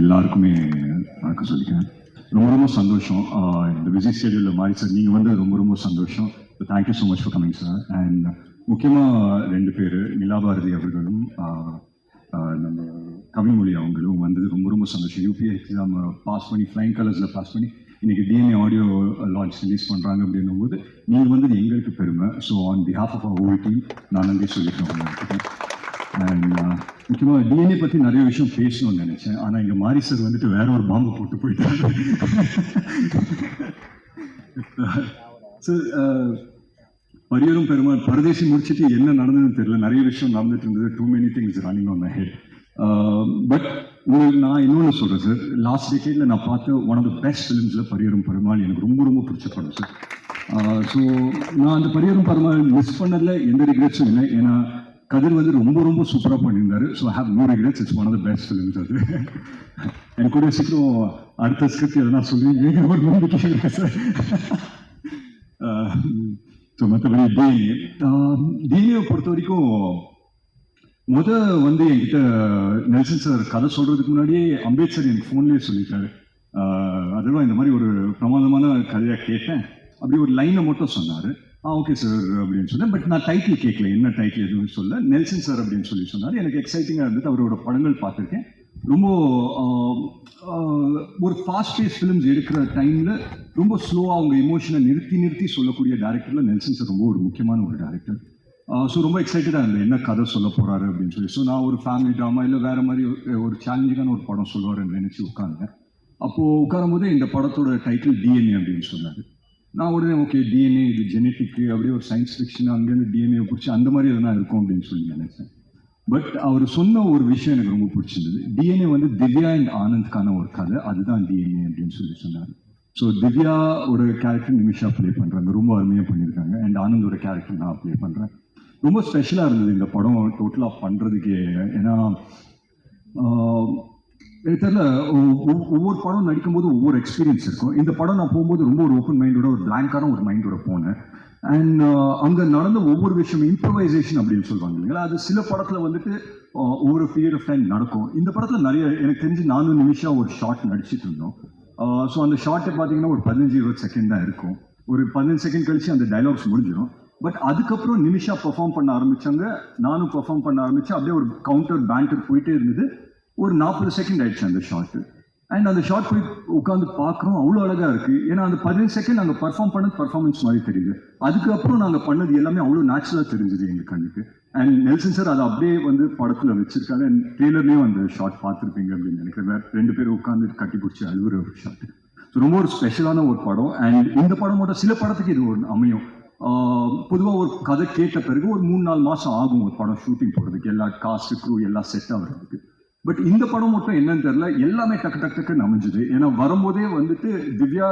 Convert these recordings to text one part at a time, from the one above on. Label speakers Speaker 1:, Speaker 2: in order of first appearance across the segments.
Speaker 1: எல்லாருக்குமே வணக்கம் சொல்லிக்கிறேன். ரொம்ப ரொம்ப சந்தோஷம். இந்த பிஸி ஷெடியூலில் மாதிரி சார் நீங்கள் வந்து ரொம்ப ரொம்ப சந்தோஷம். Thank you so much for coming sir and முக்கியமாக ரெண்டு பேர் நிலாபாரதி அவர்களும் நம்ம கவிமொழி அவங்களும் வந்தது ரொம்ப ரொம்ப சந்தோஷம். யூபிஐ எக்ஸாம் பாஸ் பண்ணி ஃப்ளைங் கலர்ஸில் பாஸ் பண்ணி இன்றைக்கி டிஎன்ஏ ஆடியோ லான்ச் ரிலீஸ் பண்ணுறாங்க அப்படின்னும் போது நீங்கள் வந்தது எங்களுக்கு பெருமை. So on behalf of our whole team நான் நன்றி சொல்லிக்கிறேன். அண்ட் முக்கியமாக டிஎன்ஏ பற்றி நிறைய விஷயம் பேசணும்னு நினச்சேன். ஆனால் இங்கே மாரி சார் வந்துட்டு வேற ஒரு பாம்பு போட்டு போயிட்டாரு. சார் பரியரும் uh, பெருமாள் பரதேசி முடிச்சுட்டு என்ன நடந்ததுன்னு தெரியல. நிறைய விஷயம் நடந்துட்டு இருந்தது. Too many things running on head but உங்களுக்கு நான் இன்னொன்று சொல்கிறேன் சார் லாஸ்ட் டெக்கேடில் நான் பார்த்த ஒன் ஆஃப் த பெஸ்ட் ஃபிலிம்ஸில் பரியரும் பெருமாள் எனக்கு ரொம்ப ரொம்ப பிடிச்ச படம் சார் ஸோ uh, நான் அந்த பரியரும் பெருமாள் மிஸ் பண்ணதில் எந்த ரிக்ரெட்ஸும் இல்லை. ஏன்னா கதிர் வந்து ரொம்ப ரொம்ப சூப்பராக பண்ணியிருந்தாரு. So have no regrets it's one of the best films அது. எனக்கு கூட சீக்கிரம் அடுத்த ஸ்கிரிப்ட் எதனா சொல்லி ஒரு நம்பிக்கை இருக்கு சார் ஸோ மற்றபடி டிஎன்ஏ டிஎன்ஏ பொறுத்த வரைக்கும் முத வந்து என்கிட்ட நெல்சன் சார் கதை சொல்கிறதுக்கு முன்னாடியே அம்பேத்கர் எனக்கு ஃபோன்லேயே சொல்லிட்டாரு. அதெல்லாம் இந்த மாதிரி ஒரு பிரமாதமான கதையாக கேட்டேன். அப்படி ஒரு லைனை மட்டும் சொன்னார். ஆ ஓகே சார் அப்படின்னு சொன்னேன். பட் நான் டைட்டில் கேட்கல. என்ன டைட்டில் எதுவும் சொல்ல நெல்சன் சார் அப்படின்னு சொல்லி சொன்னார். எனக்கு எக்ஸைட்டிங்காக இருந்தது. அவரோட படங்கள் பார்த்துருக்கேன். ரொம்ப ஒரு ஃபாஸ்ட் பேஸ் ஃபிலிம்ஸ் எடுக்கிற டைமில் ரொம்ப ஸ்லோவாக அவங்க இமோஷனை நிறுத்தி நிறுத்தி சொல்லக்கூடிய டேரக்டரில் நெல்சன் சார் ரொம்ப ஒரு முக்கியமான ஒரு டேரக்டர் ஸோ ரொம்ப எக்ஸைட்டடாக இருந்தேன். என்ன கதை சொல்ல போகிறாரு அப்படின்னு சொல்லி. ஸோ நான் ஒரு ஃபேமிலி ட்ராமா இல்லை வேறு மாதிரி ஒரு- ஒரு சேலஞ்சிங்கான ஒரு படம் சொல்லுவாருன்னு நினச்சி உட்காந்தேன் அப்போது உட்காரும் போது இந்த படத்தோட டைட்டில் டிஎன்ஏ அப்படின்னு சொன்னார். நான் உடனே ஓகே டிஎன்ஏ இது ஜெனட்டிக்கு அப்படியே ஒரு சயின்ஸ் ஃபிக்ஷன் அங்கேருந்து டிஎன்ஏ பிடிச்சி அந்த மாதிரி எதனா இருக்கும் அப்படின்னு சொல்லி நினைச்சேன். பட் அவர் சொன்ன ஒரு விஷயம் எனக்கு ரொம்ப பிடிச்சிருந்தது. டிஎன்ஏ வந்து திவ்யா அண்ட் ஆனந்த்கான ஒரு கதை. அதுதான் டிஎன்ஏ அப்படின்னு சொல்லி சொன்னார். ஸோ திவ்யா ஒரு கேரக்டர் நிமிஷா ப்ளே பண்ணுறாங்க ரொம்ப அருமையாக பண்ணியிருக்காங்க. அண்ட் ஆனந்தோட கேரக்டர் நான் ப்ளே பண்ணுறேன் ரொம்ப ஸ்பெஷலாக இருந்தது இந்த படம். டோட்டலாக பண்ணுறதுக்கு ஏன்னா தெரியல ஒவ்வொரு படம் நடிக்கும்போது ஒவ்வொரு எக்ஸ்பீரியன்ஸ் இருக்கும். இந்த படம் நான் போகும்போது ரொம்ப ஒரு ஓப்பன் மைண்டோட ஒரு பிளாங்கான ஒரு மைண்டோட போனேன். அண்ட் uh, அங்கே நடந்த ஒவ்வொரு விஷயம் இம்ப்ரவைசேஷன் அப்படின்னு சொல்லுவாங்க இல்லைங்களா? அது சில படத்தில் வந்துட்டு ஒவ்வொரு பீரியட் ஆஃப் டைம் நடக்கும். இந்த படத்தில் நிறைய எனக்கு தெரிஞ்சு நானும் நிமிஷம் ஒரு ஷார்ட் நடிச்சிட்டு இருந்தோம். ஸோ அந்த ஷார்ட்டை பார்த்தீங்கன்னா ஒரு பதினஞ்சு இருபது செகண்ட் தான் இருக்கும். ஒரு பதினஞ்சு செகண்ட் கழிச்சு அந்த டைலாக்ஸ் முடிஞ்சிடும் பட் அதுக்கப்புறம் நிமிஷா பெர்ஃபார்ம் பண்ண ஆரம்பித்தாங்க நானும் பெர்ஃபார்ம் பண்ண ஆரம்பித்து அப்படியே ஒரு கவுண்டர் பேண்டர் போயிட்டே இருந்தது. ஒரு நாற்பது செகண்ட் ஆயிடுச்சு அந்த ஷார்ட்டு அண்ட் அந்த ஷார்ட் போய் உட்காந்து பார்க்குறோம் அவ்வளோ அழகாக இருக்குது ஏன்னா அந்த பதினஞ்சு செகண்ட் நாங்கள் பர்ஃபார்ம் பண்ணது பர்ஃபார்மன்ஸ் மாதிரி தெரியுது. அதுக்கப்புறம் நாங்கள் பண்ணது எல்லாமே அவ்வளோ நேச்சுரலாக தெரிஞ்சுது எங்கள் கண்ணுக்கு. அண்ட் நெல்சன் சார் அதை அப்படியே வந்து படத்தில் வச்சிருக்காங்க அண்ட் ட்ரெய்லர்லேயும் அந்த ஷார்ட் பார்த்துருப்பீங்க அப்படின்னு நினைக்கிறேன். ரெண்டு பேரும் உட்காந்து கட்டி பிடிச்சி அழுகுற ஒரு ஷார்ட் ஸோ ரொம்ப ஒரு ஸ்பெஷலான ஒரு படம். அண்ட் இந்த படம் மட்டும் சில படத்துக்கு இது ஒரு அமையும். பொதுவாக ஒரு கதை கேட்ட பிறகு ஒரு மூணு நாலு மாதம் ஆகும் ஒரு படம் ஷூட்டிங் போகிறதுக்கு எல்லா காஸ்ட் க்ரூ எல்லாம் செட் ஆகுறதுக்கு. பட் இந்த படம் மட்டும் என்னன்னு தெரியல. எல்லாமே டக்கு டக்கு டக்குன்னு அமைஞ்சுது ஏன்னா வரும்போதே வந்துட்டு திவ்யா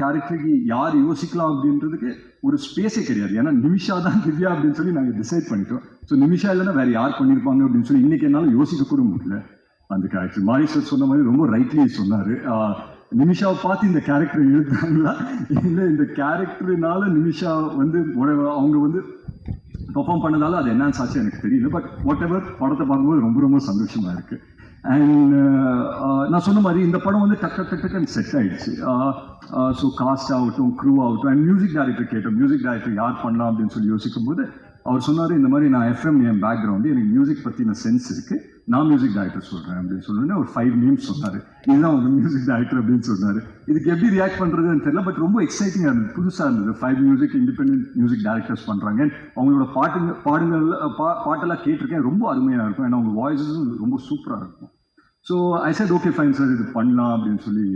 Speaker 1: கேரக்டருக்கு யார் யோசிக்கலாம் அப்படின்றதுக்கு ஒரு ஸ்பேஸே கிடையாது. ஏன்னா நிமிஷா தான் திவ்யா அப்படின்னு சொல்லி நாங்கள் டிசைட் பண்ணிட்டோம். ஸோ நிமிஷா இல்லைன்னா வேற யார் பண்ணியிருப்பாங்க அப்படின்னு சொல்லி இன்னைக்கு என்னால் யோசிக்க கூட முடியல. அந்த கேரக்டர் மாரி சார் சொன்ன மாதிரி ரொம்ப ரைட்லி சொன்னார். நிமிஷாவை பார்த்து இந்த கேரக்டர் எழுதுனாங்களா இல்லை இந்த கேரக்டர்னால நிமிஷா வந்து உட- அவங்க வந்து பெர்ஃபார்ம் பண்ணதால அது என்னன்னு ஆச்சு எனக்கு தெரியல. பட் வாட் எவர் படத்தை பார்க்கும்போது ரொம்ப ரொம்ப சந்தோஷமா இருக்கு. அண்ட் uh, uh, நான் சொன்ன மாதிரி இந்த படம் வந்து டக்கு டக்கு டக் டக்குன்னு செட் ஆயிடுச்சு. Uh, ஸோ காஸ்ட் ஆகட்டும் க்ரூ ஆகட்டும் அண்ட் மியூசிக் டைரக்டர் கேட்டோம். மியூசிக் டைரக்டர் யார் பண்ணலாம் அப்படின்னு சொல்லி யோசிக்கும் போது அவர் சொன்னார் இந்த மாதிரி நான் எஃப்எம் என் பேக்ரவுண்டு எனக்கு மியூசிக் பற்றின சென்ஸ் இருக்குது நான் மியூசிக் டைரக்டர் சொல்கிறேன் அப்படின்னு சொன்னோன்னே ஒரு ஃபைவ் நேம்ஸ் சொன்னார். இதுதான் உங்க மியூசிக் டைரக்டர் அப்படின்னு சொன்னார். இதுக்கு எப்படி ரியாக்ட் பண்ணுறதுன்னு தெரியல பட் ரொம்ப எக்ஸைட்டிங்காக இருந்தது. புதுசாக இருந்தது. Five music independent music directors பண்ணுறாங்க அவங்களோட பாட்டுங்க பாடுங்கள் பா பாட்டெல்லாம் கேட்டிருக்கேன். ரொம்ப அருமையாக இருக்கும். ஏன்னா அவங்க வாய்ஸஸும் ரொம்ப சூப்பராக இருக்கும். So I said okay fine sir இது பண்ணலாம் அப்படின்னு சொல்லி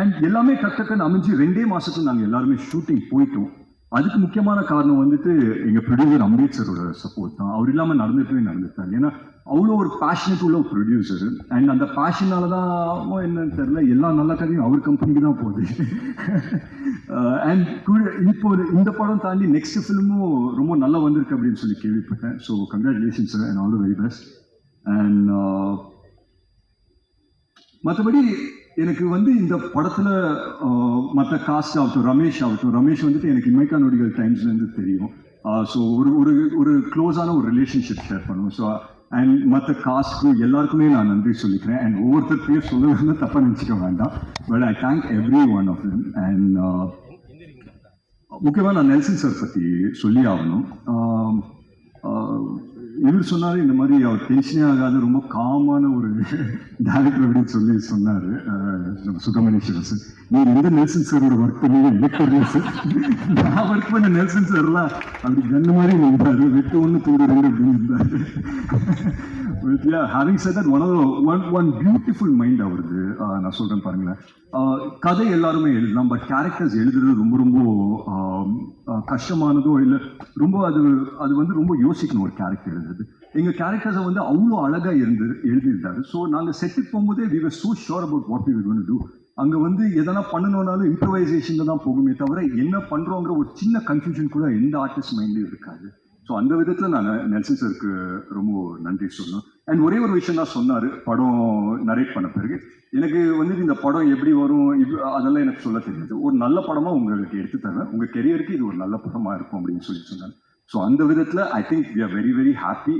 Speaker 1: அண்ட் எல்லாமே டக் டக்குன்னு அமைஞ்சு ரெண்டே மாதத்துக்கு நாங்கள் எல்லாருமே ஷூட்டிங் போயிட்டோம். அதுக்கு முக்கியமான காரணம் வந்துட்டு எங்கள் ப்ரொடியூசர் அம்பேத்கரோட சப்போர்ட் தான். அவர் இல்லாமல் நடந்துட்டே நடந்துட்டாங்க ஏன்னா அவ்வளோ ஒரு பேஷனட் உள்ள ஒரு ப்ரொடியூசர் அண்ட் அந்த பேஷனால தான் என்னன்னு தெரில எல்லா நல்ல கதையும் அவர் கம்பெனிக்கு தான் போகுது. Uh, அண்ட் இப்போ இந்த படம் தாண்டி நெக்ஸ்ட் ஃபிலிமும் ரொம்ப நல்லா வந்திருக்கு அப்படின்னு சொல்லி கேள்விப்பட்டேன். So congratulations sir and all the very best and மற்றபடி எனக்கு வந்து இந்த படத்தில் மற்ற காஸ்ட் ஆகட்டும் ரமேஷ் ஆகட்டும் ரமேஷ் வந்துட்டு எனக்கு இமைக்கா நொடிகள் டைம்ஸ்லேருந்து தெரியும். ஸோ ஒரு ஒரு ஒரு க்ளோஸான ஒரு ரிலேஷன்ஷிப் ஷேர் பண்ணுவோம் ஸோ அண்ட் மற்ற காஸ்ட்க்கு எல்லாருக்குமே நான் நன்றி சொல்லிக்கிறேன். அண்ட் ஒவ்வொருத்தர் பேர் சொல்லணும்னு தப்பாக நினச்சிக்க வேண்டாம். But I thank every one of them and முக்கியமாக நான் நெல்சன் சார் பற்றி சொல்லி ஆகணும். இவர் சொன்னார் இந்த மாதிரி அவர் டென்ஷனே ஆகாத ரொம்ப காமான ஒரு டேரக்டர் அப்படின்னு சொல்லி சொன்னார். நம்ம சுப்பிரமணிய சார் நீங்க எந்த நெல்சன் சாரோட ஒர்க் பண்ணீங்க? எனக்கு தெரியல சார் நான் ஒர்க் பண்ண நெல்சன் சார்லாம் அப்படி கண்ணு மாதிரி இருந்தாரு வெட்டு ஒன்று தூண்டு ரெண்டு அப்படின்னு இருந்தார் But yeah, having said that, one of the one one beautiful mind நான் சொல்கிறேன் பாருங்களேன். கதை எல்லாருமே எழுதலாம் பட் கேரக்டர்ஸ் எழுதுறது ரொம்ப ரொம்ப கஷ்டமானதோ இல்லை ரொம்ப அது அது வந்து ரொம்ப யோசிக்கணும் ஒரு கேரக்டர் எழுதுறது எங்கள் கேரக்டர்ஸை வந்து அவ்வளோ அழகாக எழுந்து எழுதியிருந்தாரு ஸோ நாங்கள் செட்டுக்கு போகும்போதே we were so sure about what we were to அங்கே வந்து எதனா பண்ணணும்னாலும் இம்ப்ரவைசேஷன் தான் போகுமே தவிர என்ன பண்ணுறோங்கிற ஒரு சின்ன கன்ஃபியூஷன் கூட எந்த ஆர்டிஸ்ட் மைண்ட்லயும் இருக்காது. ஸோ அந்த விதத்தில் நான் நெல்சன் சருக்கு ரொம்ப நன்றி சொன்னோம் அண்ட் ஒரே ஒரு விஷயம் தான் சொன்னார். படம் நரேட் பண்ண பிறகு. எனக்கு வந்து இந்த படம் எப்படி வரும்? இது அதெல்லாம் எனக்கு சொல்ல தெரியாது. ஒரு நல்ல படமாக உங்களுக்கு எடுத்து தரேன். உங்கள் கெரியருக்கு இது ஒரு நல்ல படமாக இருக்கும் அப்படின்னு சொல்லி சொன்னாங்க ஸோ அந்த விதத்தில் I think we are very very happy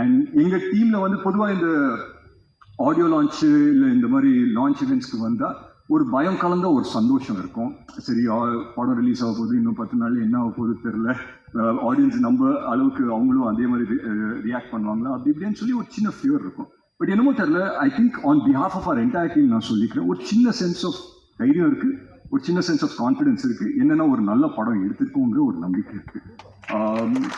Speaker 1: and எங்கள் டீமில் வந்து பொதுவாக இந்த ஆடியோ லான்ச்சு இல்லை இந்த மாதிரி லான்ச் இவெண்ட்ஸ்க்கு வந்தால் ஒரு பயம் கலந்த ஒரு சந்தோஷம் இருக்கும். சரி படம் ரிலீஸ் ஆக போகுது இன்னும் பத்து நாள் என்ன ஆக போகுது தெரில ஆடியன்ஸ் நம்ம அளவுக்கு அவங்களும் அதே மாதிரி ரியாக்ட் பண்ணுவாங்களா? அப்படி இப்படின்னு சொல்லி ஒரு சின்ன ஃபியர் இருக்கும். பட் என்னமோ தெரில I think on behalf of our entire team நான் சொல்லிக்கிறேன் ஒரு சின்ன சென்ஸ் ஆஃப் தைரியம் இருக்குது ஒரு சின்ன சென்ஸ் ஆஃப் கான்ஃபிடென்ஸ் இருக்குது என்னென்னா ஒரு நல்ல படம் எடுத்துருக்கோங்கிற ஒரு நம்பிக்கை இருக்குது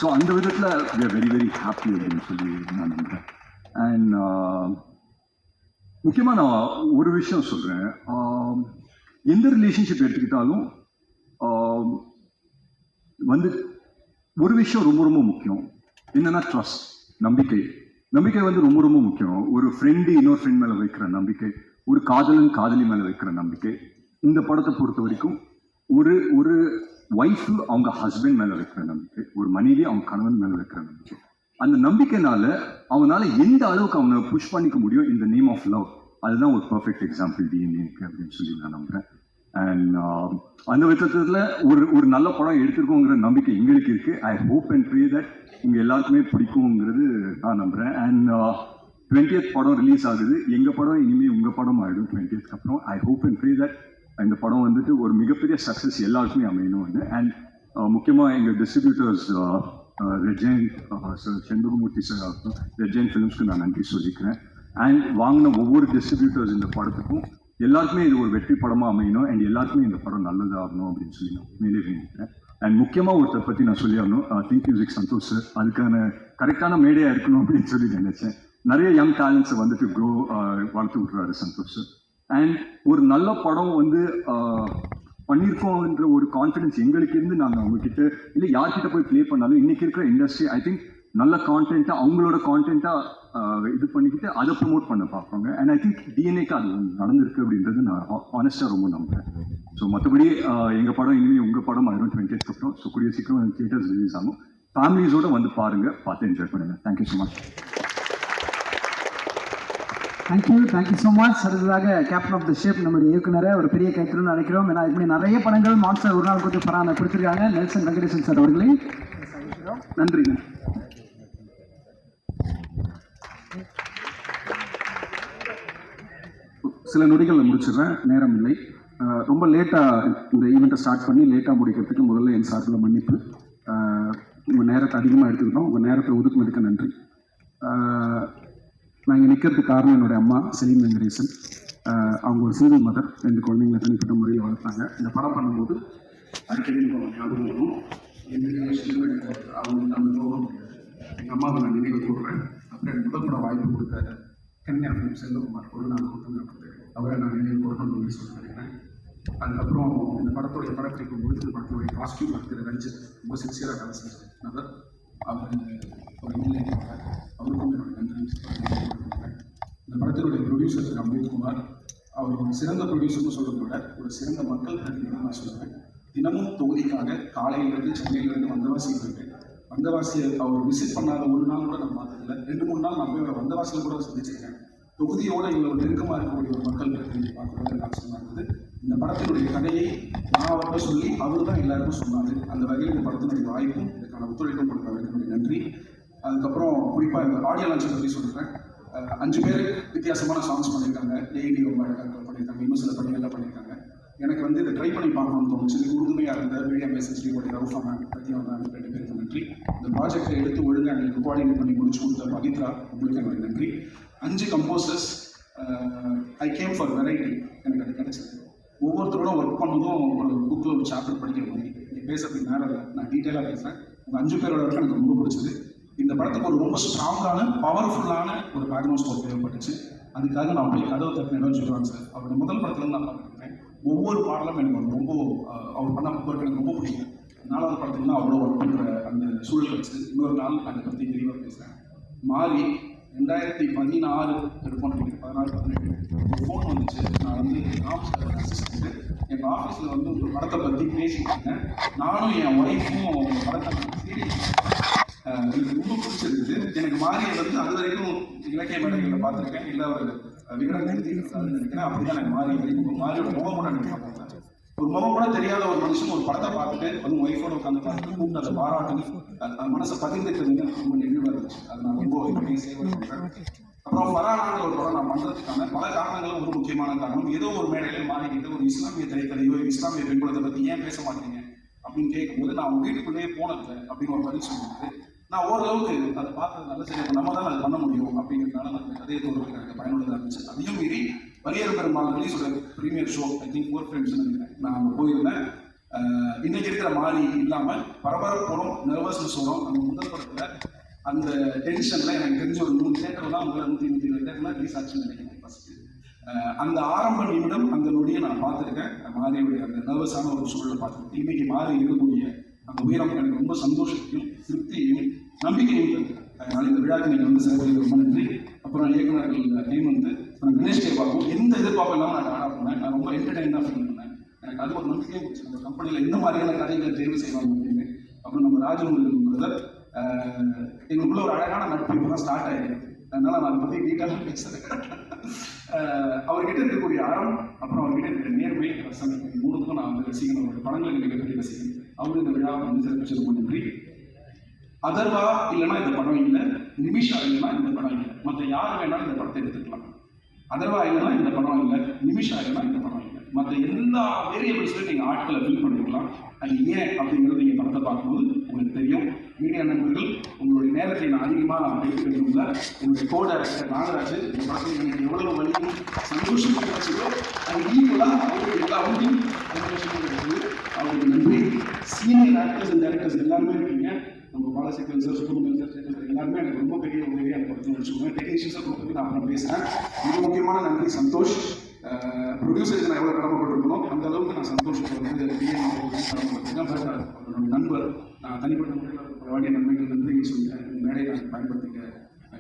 Speaker 1: ஸோ அந்த விதத்தில் we are very very happy அப்படின்னு சொல்லி நான் நம்புகிறேன் அண்ட் முக்கியமாக நான் ஒரு விஷயம் சொல்கிறேன் எந்த ரிலேஷன்ஷிப் எடுத்துக்கிட்டாலும் வந்து ஒரு விஷயம் ரொம்ப ரொம்ப முக்கியம். என்னன்னா ட்ரஸ்ட் நம்பிக்கை. நம்பிக்கை வந்து ரொம்ப ரொம்ப முக்கியம். ஒரு ஃப்ரெண்டு இன்னொரு ஃப்ரெண்ட் மேலே வைக்கிற நம்பிக்கை ஒரு காதலன் காதலி மேலே வைக்கிற நம்பிக்கை. இந்த படத்தை பொறுத்த வரைக்கும் ஒரு ஒரு ஒய்ஃபு அவங்க ஹஸ்பண்ட் மேலே வைக்கிற நம்பிக்கை ஒரு மனைவி அவங்க கணவன் மேலே வைக்கிற நம்பிக்கை. அந்த நம்பிக்கைனால அவனால எந்த அளவுக்கு அவனை புஷ் பண்ணிக்க முடியும் இந்த நேம் ஆஃப் லவ் அதுதான் ஒரு பர்ஃபெக்ட் எக்ஸாம்பிள் டிஎன்ஏக்கு அப்படின்னு சொல்லி நான் நம்புறேன். அண்ட் um, அந்த விதத்துல ஒரு ஒரு நல்ல படம் எடுத்திருக்கோங்கிற நம்பிக்கை எங்களுக்கு இருக்கு. I hope and pray that உங்க எல்லாருக்குமே பிடிக்குங்கிறது நான் நம்புறேன். அண்ட் டுவெண்ட்டியத் uh, படம் ரிலீஸ் ஆகுது. எங்க படம்? இனிமே உங்க படம் ஆயிடும் டுவெண்ட்டியத்துக்கு அப்புறம். I hope and pray that இந்த படம் வந்துட்டு ஒரு மிகப்பெரிய சக்ஸஸ் எல்லாருக்குமே அமையணும்னு அண்ட் uh, முக்கியமாக எங்கள் டிஸ்ட்ரிபியூட்டர்ஸ் ரெஜெயின் சார் செண்பகமூர்த்தி சார் ஆகட்டும் ரெஜெயின் ஃபிலிம்ஸ்க்கு நான் நன்றி சொல்லிக்கிறேன். அண்ட் வாங்கின ஒவ்வொரு டிஸ்ட்ரிபியூட்டர்ஸ் இந்த படத்துக்கும் எல்லாருக்குமே இது ஒரு வெற்றி படமாக அமையணும் அண்ட் எல்லாருக்குமே இந்த படம் நல்லதாகணும் அப்படின்னு சொல்லி நான் மேலே வேண்டிக்கிறேன். அண்ட் முக்கியமாக ஒருத்தர் பற்றி நான் சொல்லியாகணும் think uh, music Santhosh sir அதுக்கான கரெக்டான மேடையாக இருக்கணும் அப்படின்னு சொல்லி நினைச்சேன். நிறைய யங் டேலண்ட்ஸை வந்துட்டு க்ரோ uh, வளர்த்து விட்றாரு சந்தோஷ் சார் அண்ட் ஒரு நல்ல படம் வந்து uh, பண்ணியிருக்கோம்ன்ற ஒரு கான்ஃபிடன்ஸ் எங்களுக்கு இருந்து நாங்கள் அவங்கக்கிட்ட இல்லை யார்கிட்ட போய் ப்ளே பண்ணாலும் இன்றைக்கி இருக்கிற இண்டஸ்ட்ரி ஐ திங்க் நல்ல கான்டென்ட்டாக அவங்களோட கான்டென்ட்டாக இது பண்ணிக்கிட்டு அதை ப்ரொமோட் பண்ண பார்ப்பாங்க. அண்ட் ஐ திங்க் டிஎன்ஏக்கு அது நடந்திருக்கு அப்படின்றது நான் ஆனஸ்ட்டாக ரொம்ப நம்புகிறேன் ஸோ மற்றபடி எங்கள் படம் இனிமேல் உங்கள் படம் ஆயிரம் டுவெண்ட்டி அப்புறம். ஸோ கூடிய சீக்கிரம் தியேட்டர்ஸ் ரிலீஸ் ஆகும். ஃபேமிலிஸோட வந்து பாருங்கள் பார்த்து என்ஜாய் பண்ணுங்கள் thank you so much
Speaker 2: thank you thank you so much அடுத்ததாக கேப்டன் ஆஃப் த ஷேப் நம்முடைய இயக்குனரை ஒரு பெரிய கைத்தறன்னு நினைக்கிறோம் ஏன்னா இப்படி நிறைய படங்கள் மாஸ்டர் ஒரு நாள் கொஞ்சம் பராமரி கொடுத்துருக்காங்க. நெல்சன் வெங்கடேசன் சார் அவர்களே. நன்றி சில நொடிகளில் முடிச்சிடுறேன். நேரம் இல்லை. ரொம்ப லேட்டாக இந்த ஈவெண்ட்டை ஸ்டார்ட் பண்ணி லேட்டாக முடிக்கிறதுக்கு முதல்ல என் சார்பில் மன்னிப்பு. உங்கள் நேரத்தை அதிகமாக எடுத்துக்கிட்டோம். உங்கள் நேரத்தை ஒதுக்குனதுக்கு நன்றி. நான் இங்கே நிற்கிறதுக்கு காரணம் என்னுடைய அம்மா செலீம் வெங்கடேசன். அவங்க ஒரு சிங்கிள் மதர் ரெண்டு குழந்தைங்களை தனிப்பட்ட முறையில் வளர்த்தாங்க. இந்த படம் பண்ணும்போது அடிக்கடி ஞாபகம் வரும். அவங்க அந்த போக முடியாது. எங்கள் அம்மாவை நான் நினைவு கூறுறேன் அப்புறம் எனக்கு முதல் படம் வாய்ப்பு கொடுத்த கன்னியா ஃபிலிம் செல்வகுமார் நான் நாள் கொடுத்து அவரை நான் நினைவு கூறணும்னு சொல்லி நினைக்கிறேன் அதுக்கப்புறம் இந்த படத்துடைய படப்பிடிக்கும் பொழுது இந்த படத்துடைய காஸ்டியூம் படத்தில் ரஞ்சித் ரொம்ப சின்சியராக வேலை செஞ்ச நபர். அவர் ஒரு இன்ஜினியரிங் அவருக்கும் என்னோட நன்றி இந்த படத்தினுடைய ப்ரொடியூசர் திரு அம்பேத்குமார் அவர் ஒரு சிறந்த ப்ரொடியூசர்னு சொல்றதை விட ஒரு சிறந்த மக்கள் பிரதிநிதின்னு நான் சொல்லுவேன் தினமும் தொகுதிக்காக காலையிலிருந்து சென்னையிலிருந்து வந்தவாசி போயிட்டு வந்தவாசியை அவர் விசிட் பண்ணாத ஒரு நாள் கூட நான் பார்த்ததில்ல ரெண்டு மூணு நாள் நான் போய் வந்தவாசியில் கூட சந்திச்சிருக்கேன் தொகுதியோட இவ்வளவு நெருக்கமாக இருக்கக்கூடிய ஒரு மக்கள் பிரதிநிதி பார்க்குறது நான் சொன்னாங்க இந்த படத்தினுடைய கதையை நான் அவர்கிட்ட சொல்லி அவர் தான் எல்லாருக்கும் சொன்னாரு. அந்த வகையில் இந்த படத்தினுடைய வாய்ப்பும் இதுக்கான ஒத்துழைப்பும் கொடுத்தவருக்கு நன்றி. அதுக்கப்புறம் குறிப்பாக இந்த ஆடியோ லான்ச் பற்றி சொல்கிறேன் அஞ்சு பேர் வித்தியாசமான சாங்ஸ் பண்ணியிருக்காங்க. ஏஐடி ரொம்ப அழகாக பண்ணியிருக்காங்க. இன்னும் சில பணிகள்லாம் பண்ணியிருக்காங்க. எனக்கு வந்து இதை ட்ரை பண்ணி பார்க்கணும்னு தோணுச்சு. உறுதுணையாக இருந்த மீடியா மெசேஜ் ஓடி ரவுஃபா மேம் பற்றி வந்தாங்க ரெண்டு பேருக்கு நன்றி. இந்த ப்ராஜெக்டை எடுத்து ஒழுங்காக எங்களுக்கு கோஆர்டினேட் பண்ணி முடிச்சு கொடுத்த பவித்ரா உங்களுக்கு என்னுடைய நன்றி. அஞ்சு composers I came for variety எனக்கு அது கிடைச்சது. ஒவ்வொருத்தரோட ஒர்க் பண்ணதும் ஒரு புக்கில் ஒரு சாப்டர் படிக்கிற மாதிரி. நீங்கள் பேசுறதுக்கு நேரம் நான் டீட்டெயிலாக பேசுகிறேன் உங்கள் அஞ்சு பேரோட ஒர்க் எனக்கு ரொம்ப பிடிச்சது. இந்த படத்துக்கு ஒரு ரொம்ப ஸ்ட்ராங்கான பவர்ஃபுல்லான ஒரு பேக்ரவுண்ட் ஸ்கோர் தேவைப்பட்டுச்சு. அதுக்காக நான் அப்படியே கதவு தட்டினேன்னு சொல்லுவாங்க சார். அவருடைய முதல் படத்துல நான் பார்த்துருக்கேன் ஒவ்வொரு பாடலும் எனக்கு ரொம்ப அவர் பண்ண ஒர்க் எனக்கு ரொம்ப பிடிக்கும். நாலாவது படத்துல தான் அவ்வளோ ஒர்க் பண்ணுற அந்த சூழல் வச்சு இன்னொரு நாள் அதை பற்றி தெளிவாக பேசுகிறேன் மாறி ரெண்டாயிரத்தி பதினாறு எடுப்போம் நினைக்கிறேன் பதினாறு பதினெட்டு ஒரு ஃபோன் வந்துச்சு. நான் வந்து ஆஃபீஸில் அசிஸ்டன்ட் எங்கள் ஆஃபீஸில் வந்து ஒரு படத்தை பற்றி பேசிட்டு இருந்தேன். நானும் என் ஒய்ஃபும் படத்தை சீரியஸ் ரொம்ப பிடிச்சிருந்தது. எனக்கு மாறிய வந்து அது வரைக்கும் இலக்கிய மேடைகளில் பார்த்துருக்கேன். இல்லை ஒரு விகடன் நினைக்கிறேன் அப்படிதான் எனக்கு மாறி வரைக்கும் மாறியோட முகம் கூட எனக்கு பார்த்தேன் ஒரு முகம் கூட தெரியாத ஒரு மனுஷன் ஒரு படத்தை பார்த்துட்டு அதுவும் ஒய்ஃபோட உட்காந்து பார்த்துட்டு கூப்பிட்டு அதை பாராட்டு அது மனசை மனசை இருந்து ரொம்ப நெகிழ்வாக இருந்துச்சு அது நான் ரொம்ப இப்படி சேவை பண்ணுறேன் அப்புறம் ஃபரானான்ற ஒரு படம் நான் பண்ணுறதுக்கான பல காரணங்களும் ஒரு முக்கியமான காரணம். ஏதோ ஒரு மேடையில் மாறிக்கிட்டு ஒரு இஸ்லாமிய திரைக்கதையோ இஸ்லாமிய பெண்குலத்தை பற்றி ஏன் பேச மாட்டீங்க அப்படின்னு கேட்கும்போது நான் அவங்க வீட்டுக்குள்ளேயே போனதில்லை அப்படின்னு ஒரு பதில் சொல்லிட்டு நான் ஓரளவுக்கு அதை பார்த்ததுனால சரி நம்ம தான் அதை பண்ண முடியும் அப்படிங்கிறதுனால நான் அந்த கதையை தோல்வி எனக்கு பயனுள்ளதாக இருந்துச்சு. அதையும் மீறி வலியர் பெருமாள் ரிலீஸோட premiere show I think four friends நினைக்கிறேன் நான் அங்கே போயிருந்தேன். இன்னைக்கு இருக்கிற மாதிரி இல்லாமல் பரபரப்புறம் நர்வஸ்னஸ் வரும் அந்த முதல் படத்தில் அந்த டென்ஷனில் எனக்கு தெரிஞ்ச ஒரு நூறு தேட்டர் தான் முதல்ல நூற்றி நூற்றி இருபது தேட்டர்லாம் ரிலீஸ் ஆச்சுன்னு நினைக்கிறேன் ஃபஸ்ட்டு அந்த ஆரம்ப நிமிடம் அந்த நொடியை நான் பார்த்துருக்கேன். மாரியுடைய அந்த நர்வஸான ஒரு சூழலை பார்த்துருக்கேன் இன்னைக்கு மாறி இருக்கக்கூடிய அந்த உயரம் எனக்கு ரொம்ப சந்தோஷத்தையும் திருப்தியையும் நம்பிக்கை தருது அதனால இந்த விழாக்கு நீங்கள் வந்து சேர்ந்தது ரொம்ப நன்றி. அப்புறம் இயக்குநர்கள் ஹேமந்த் அப்புறம் கணேஷ் தேவாவும் எந்த எதிர்பார்ப்பு இல்லாமல் நான் ஆடா போனேன். நான் ரொம்ப என்டர்டைனாக ஃபீல் பண்ணேன். எனக்கு அது ஒரு நம்பிக்கையே போச்சு நம்ம கம்பெனியில் எந்த மாதிரியான கதைகளை தேர்வு செய்வாங்க அப்படின்னு. அப்புறம் நம்ம ராஜமுருகன் பிரதர் எங்களுக்குள்ள ஒரு அழகான நட்பு இப்போ தான் ஸ்டார்ட் ஆயிருக்கு. அதனால நான் அதை பற்றி டீட்டெயிலாக பேசுறேன். அவர்கிட்ட இருக்கக்கூடிய அறம் அப்புறம் அவர்கிட்ட இருக்கிற நேர்மை ரசனை மூணுக்கும் நான் வந்து ரசிகன் அவருடைய படங்களுக்கு மிகப்பெரிய ரசிகன். அவரு இந்த விழாவை வந்து சிறப்பிச்சது ரொம்ப நன்றி. அதர்வா இல்லைன்னா இந்த படம் இல்லை நிமிஷா இல்லைன்னா இந்த படம் இல்லை மற்ற யார் வேணாலும் இந்த படத்தை எடுத்துக்கலாம். அதர்வா இல்லைன்னா இந்த படம் இல்லை நிமிஷா இல்லைன்னா இந்த படம் இல்லை மற்ற எல்லா வேரியபிள்ஸ்லையும் நீங்கள் ஆட்களை ஃபில் பண்ணிக்கலாம். அது ஏன் அப்படிங்கிறது நீங்கள் படத்தை பார்க்கும்போது உங்களுக்கு தெரியும். மீடியா நண்பர்கள் உங்களுடைய நேரத்தை நான் அதிகமாக எடுத்துக்கிறதுல என்னுடைய கோ டைரக்டர் நாகராஜ் இந்த படத்தில் எனக்கு எவ்வளவு வழியும் சந்தோஷம் கிடைச்சதோ அது ஈக்குவலாக அவருக்கு எல்லா வழியும் சந்தோஷமும் கிடைச்சது. அவருக்கு நன்றி. சீனியர் ஆக்டர்ஸ் அண்ட் டேரக்டர்ஸ் எல்லாருமே இருக்கீங்க. நம்ம Balasekaran sir Subramanian sir Sekar sir எல்லாருமே எனக்கு ரொம்ப பெரிய உதவியாக எனக்கு படத்தில் வச்சுக்கோங்க டெக்னீஷியன்ஸை பற்றி நான் அப்புறம் பேசுகிறேன் மிக முக்கியமான நன்றி சந்தோஷ். ப்ரொடியூசருக்கு நான் எவ்வளோ கடமைப்பட்டிருக்கணும் அந்த அளவுக்கு நான் சந்தோஷத்தை வந்து பிஎம் பட் அவரோட நண்பர். நான் தனிப்பட்ட முறையில் பல நன்மைகள் நன்றிகள் சொல்லிட்டேன். மேடையை நான் பயன்படுத்திக்க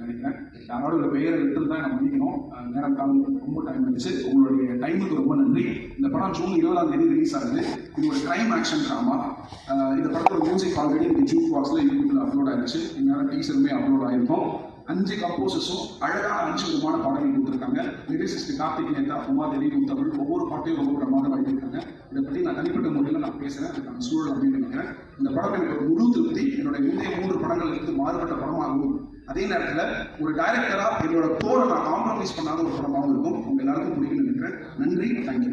Speaker 2: நினைக்கிறேன். யாரோட ஒரு பெயரை எடுத்து தான் நான் பண்ணிக்கணும் நேரம் காலம் ரொம்ப டைம் ஆயிடுச்சு உங்களுடைய டைமுக்கு ரொம்ப நன்றி. இந்த படம் ஜூன் இருபதாம் தேதி ரிலீஸ் ஆகுது. இது ஒரு கிரைம் ஆக்ஷன் ட்ராமா இந்த படத்தோட மியூசிக் ஆல்ரெடி இந்த ஜூட் பாக்ஸில் யூடியூப்ல அப்லோட் ஆயிடுச்சு. என்னால் டீசருமே அப்லோட் ஆயிருக்கும். அஞ்சு கம்போசஸும் அழகான அஞ்சு விதமான பாடல்கள் கொடுத்துருக்காங்க. லிரிசிஸ்ட் கார்த்திக் நேதா உமாதேவி முத்தமிழ் ஒவ்வொரு பாட்டையும் ரொம்ப பிரமாதம் பண்ணியிருக்காங்க இதை பற்றி நான் தனிப்பட்ட முறையில் நான் பேசுகிறேன் அதுக்கான சூழல் அப்படின்னு நினைக்கிறேன். இந்த படம் எனக்கு முழு திருப்தி. என்னுடைய முந்தைய மூன்று படங்கள் இருந்து மாறுபட்ட படமாகவும் அதே நேரத்தில் ஒரு டைரக்டரா என்னோட கோரை நான் காம்ப்ரமைஸ் பண்ணாத ஒரு படமாகவும் இருக்கும். உங்க எல்லாருக்கும் பிடிக்கும்னு நினைக்கிறேன். நன்றி தேங்க்யூ